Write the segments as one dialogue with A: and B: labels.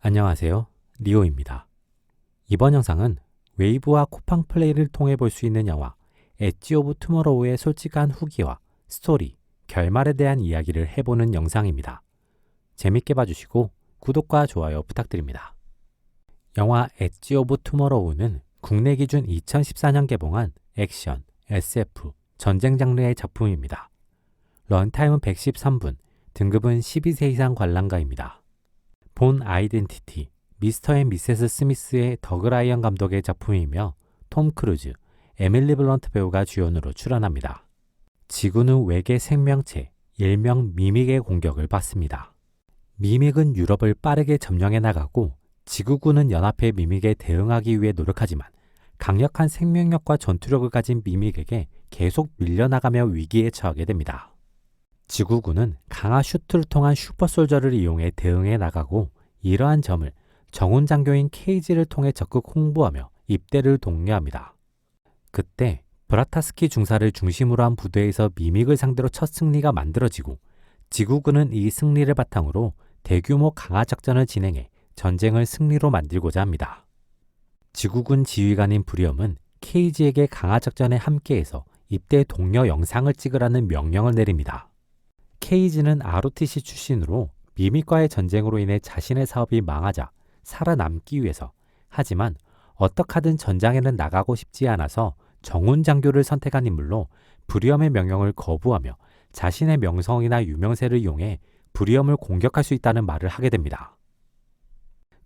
A: 안녕하세요. 리오입니다. 이번 영상은 웨이브와 쿠팡 플레이를 통해 볼 수 있는 영화 엣지 오브 투모로우의 솔직한 후기와 스토리, 결말에 대한 이야기를 해보는 영상입니다. 재밌게 봐주시고 구독과 좋아요 부탁드립니다. 영화 엣지 오브 투모로우는 국내 기준 2014년 개봉한 액션, SF, 전쟁 장르의 작품입니다. 런타임은 113분, 등급은 12세 이상 관람가입니다. 본 아이덴티티, 미스터 앤 미세스 스미스의 더그라이언 감독의 작품이며 톰 크루즈, 에밀리 블런트 배우가 주연으로 출연합니다. 지구는 외계 생명체, 일명 미믹의 공격을 받습니다. 미믹은 유럽을 빠르게 점령해 나가고 지구군은 연합해 미믹에 대응하기 위해 노력하지만 강력한 생명력과 전투력을 가진 미믹에게 계속 밀려나가며 위기에 처하게 됩니다. 지구군은 강화 슈트를 통한 슈퍼솔저를 이용해 대응해 나가고 이러한 점을 정훈 장교인 케이지를 통해 적극 홍보하며 입대를 독려합니다. 그때 브라타스키 중사를 중심으로 한 부대에서 미믹을 상대로 첫 승리가 만들어지고 지구군은 이 승리를 바탕으로 대규모 강화 작전을 진행해 전쟁을 승리로 만들고자 합니다. 지구군 지휘관인 브리엄은 케이지에게 강화 작전에 함께해서 입대 독려 영상을 찍으라는 명령을 내립니다. 케이지는 ROTC 출신으로 미믹과의 전쟁으로 인해 자신의 사업이 망하자 살아남기 위해서 하지만 어떻게든 전장에는 나가고 싶지 않아서 정훈 장교를 선택한 인물로 브리엄의 명령을 거부하며 자신의 명성이나 유명세를 이용해 브리엄을 공격할 수 있다는 말을 하게 됩니다.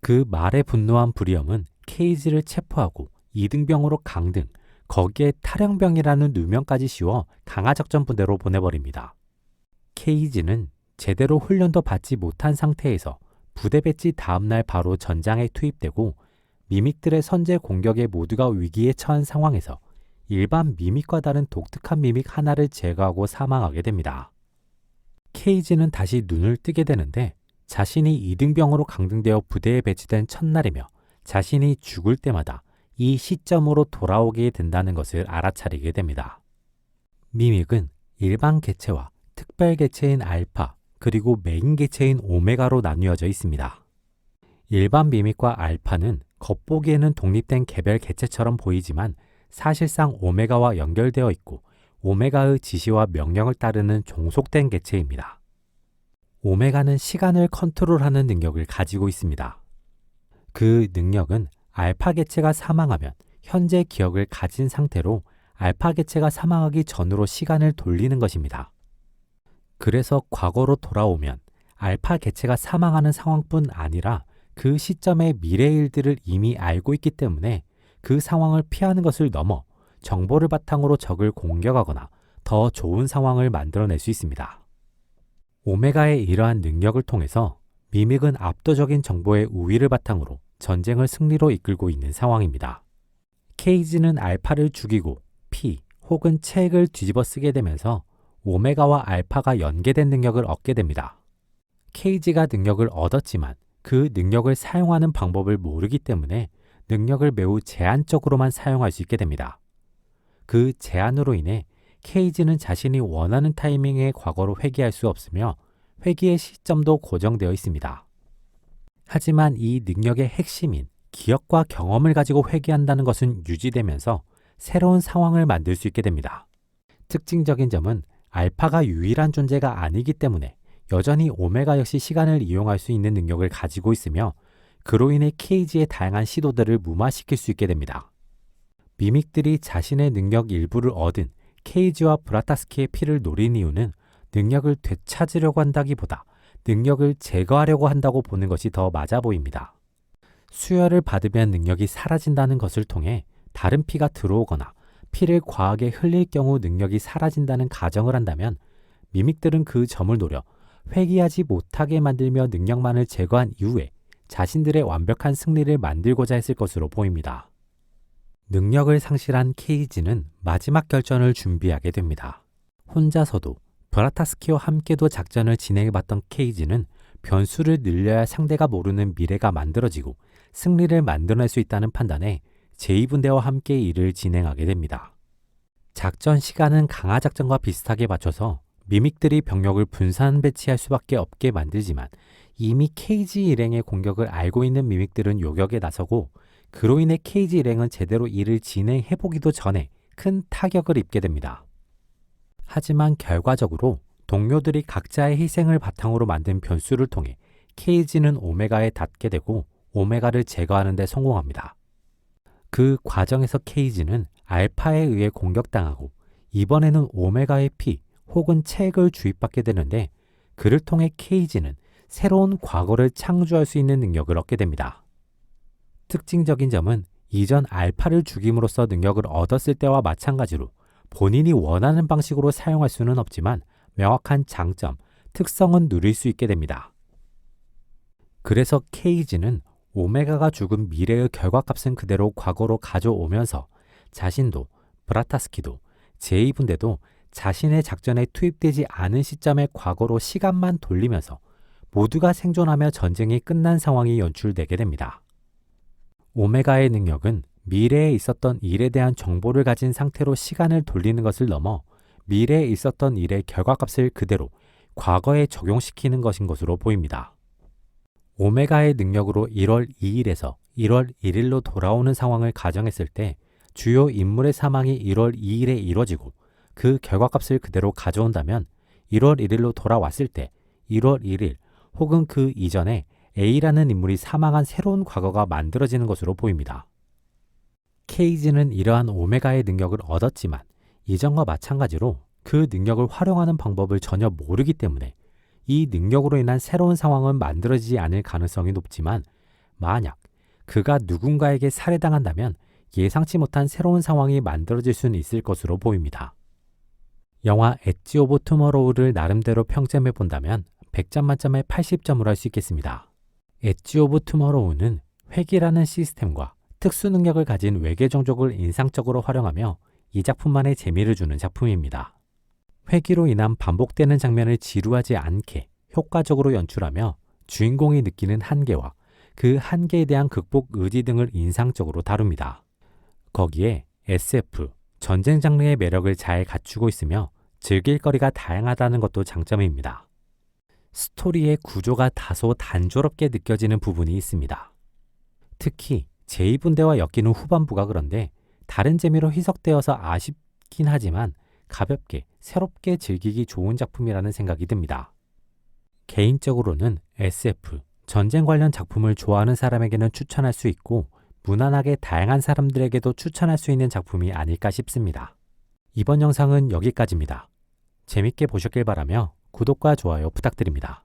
A: 그 말에 분노한 브리엄은 케이지를 체포하고 이등병으로 강등, 거기에 탈영병이라는 누명까지 씌워 강화작전 부대로 보내버립니다. 케이지는 제대로 훈련도 받지 못한 상태에서 부대 배치 다음날 바로 전장에 투입되고 미믹들의 선제 공격에 모두가 위기에 처한 상황에서 일반 미믹과 다른 독특한 미믹 하나를 제거하고 사망하게 됩니다. 케이지는 다시 눈을 뜨게 되는데 자신이 이등병으로 강등되어 부대에 배치된 첫날이며 자신이 죽을 때마다 이 시점으로 돌아오게 된다는 것을 알아차리게 됩니다. 미믹은 일반 개체와 특별 개체인 알파 그리고 메인 개체인 오메가로 나뉘어져 있습니다. 일반 미믹과 알파는 겉보기에는 독립된 개별 개체처럼 보이지만 사실상 오메가와 연결되어 있고 오메가의 지시와 명령을 따르는 종속된 개체입니다. 오메가는 시간을 컨트롤하는 능력을 가지고 있습니다. 그 능력은 알파 개체가 사망하면 현재 기억을 가진 상태로 알파 개체가 사망하기 전으로 시간을 돌리는 것입니다. 그래서 과거로 돌아오면 알파 개체가 사망하는 상황뿐 아니라 그 시점의 미래 일들을 이미 알고 있기 때문에 그 상황을 피하는 것을 넘어 정보를 바탕으로 적을 공격하거나 더 좋은 상황을 만들어낼 수 있습니다. 오메가의 이러한 능력을 통해서 미믹은 압도적인 정보의 우위를 바탕으로 전쟁을 승리로 이끌고 있는 상황입니다. 케이지는 알파를 죽이고 피 혹은 책을 뒤집어 쓰게 되면서 오메가와 알파가 연계된 능력을 얻게 됩니다. 케이지가 능력을 얻었지만 그 능력을 사용하는 방법을 모르기 때문에 능력을 매우 제한적으로만 사용할 수 있게 됩니다. 그 제한으로 인해 케이지는 자신이 원하는 타이밍에 과거로 회귀할 수 없으며 회귀의 시점도 고정되어 있습니다. 하지만 이 능력의 핵심인 기억과 경험을 가지고 회귀한다는 것은 유지되면서 새로운 상황을 만들 수 있게 됩니다. 특징적인 점은 알파가 유일한 존재가 아니기 때문에 여전히 오메가 역시 시간을 이용할 수 있는 능력을 가지고 있으며 그로 인해 케이지의 다양한 시도들을 무마시킬 수 있게 됩니다. 미믹들이 자신의 능력 일부를 얻은 케이지와 브라타스키의 피를 노린 이유는 능력을 되찾으려고 한다기보다 능력을 제거하려고 한다고 보는 것이 더 맞아 보입니다. 수혈을 받으면 능력이 사라진다는 것을 통해 다른 피가 들어오거나 피를 과하게 흘릴 경우 능력이 사라진다는 가정을 한다면 미믹들은 그 점을 노려 회귀하지 못하게 만들며 능력만을 제거한 이후에 자신들의 완벽한 승리를 만들고자 했을 것으로 보입니다. 능력을 상실한 케이지는 마지막 결전을 준비하게 됩니다. 혼자서도 브라타스키와 함께도 작전을 진행해봤던 케이지는 변수를 늘려야 상대가 모르는 미래가 만들어지고 승리를 만들어낼 수 있다는 판단에 제2분대와 함께 일을 진행하게 됩니다. 작전 시간은 강화 작전과 비슷하게 맞춰서 미믹들이 병력을 분산 배치할 수밖에 없게 만들지만 이미 케이지 일행의 공격을 알고 있는 미믹들은 요격에 나서고 그로 인해 케이지 일행은 제대로 일을 진행해 보기도 전에 큰 타격을 입게 됩니다. 하지만 결과적으로 동료들이 각자의 희생을 바탕으로 만든 변수를 통해 케이지는 오메가에 닿게 되고 오메가를 제거하는 데 성공합니다. 그 과정에서 케이지는 알파에 의해 공격당하고 이번에는 오메가의 피 혹은 책을 주입받게 되는데 그를 통해 케이지는 새로운 과거를 창조할 수 있는 능력을 얻게 됩니다. 특징적인 점은 이전 알파를 죽임으로써 능력을 얻었을 때와 마찬가지로 본인이 원하는 방식으로 사용할 수는 없지만 명확한 장점, 특성은 누릴 수 있게 됩니다. 그래서 케이지는 오메가가 죽은 미래의 결과값은 그대로 과거로 가져오면서 자신도 브라타스키도 제2분대도 자신의 작전에 투입되지 않은 시점의 과거로 시간만 돌리면서 모두가 생존하며 전쟁이 끝난 상황이 연출되게 됩니다. 오메가의 능력은 미래에 있었던 일에 대한 정보를 가진 상태로 시간을 돌리는 것을 넘어 미래에 있었던 일의 결과값을 그대로 과거에 적용시키는 것인 것으로 보입니다. 오메가의 능력으로 1월 2일에서 1월 1일로 돌아오는 상황을 가정했을 때 주요 인물의 사망이 1월 2일에 이뤄지고 그 결과값을 그대로 가져온다면 1월 1일로 돌아왔을 때 1월 1일 혹은 그 이전에 A라는 인물이 사망한 새로운 과거가 만들어지는 것으로 보입니다. 케이지는 이러한 오메가의 능력을 얻었지만 이전과 마찬가지로 그 능력을 활용하는 방법을 전혀 모르기 때문에 이 능력으로 인한 새로운 상황은 만들어지지 않을 가능성이 높지만 만약 그가 누군가에게 살해당한다면 예상치 못한 새로운 상황이 만들어질 수는 있을 것으로 보입니다. 영화 엣지 오브 투머로우를 나름대로 평점해 본다면 100점 만점에 80점을 할수 있겠습니다. 엣지 오브 투머로우는 회기라는 시스템과 특수 능력을 가진 외계 종족을 인상적으로 활용하며 이 작품만의 재미를 주는 작품입니다. 회기로 인한 반복되는 장면을 지루하지 않게 효과적으로 연출하며 주인공이 느끼는 한계와 그 한계에 대한 극복 의지 등을 인상적으로 다룹니다. 거기에 SF, 전쟁 장르의 매력을 잘 갖추고 있으며 즐길 거리가 다양하다는 것도 장점입니다. 스토리의 구조가 다소 단조롭게 느껴지는 부분이 있습니다. 특히 제2분대와 엮이는 후반부가 그런데 다른 재미로 희석되어서 아쉽긴 하지만 가볍게 새롭게 즐기기 좋은 작품이라는 생각이 듭니다. 개인적으로는 SF, 전쟁 관련 작품을 좋아하는 사람에게는 추천할 수 있고 무난하게 다양한 사람들에게도 추천할 수 있는 작품이 아닐까 싶습니다. 이번 영상은 여기까지입니다. 재밌게 보셨길 바라며 구독과 좋아요 부탁드립니다.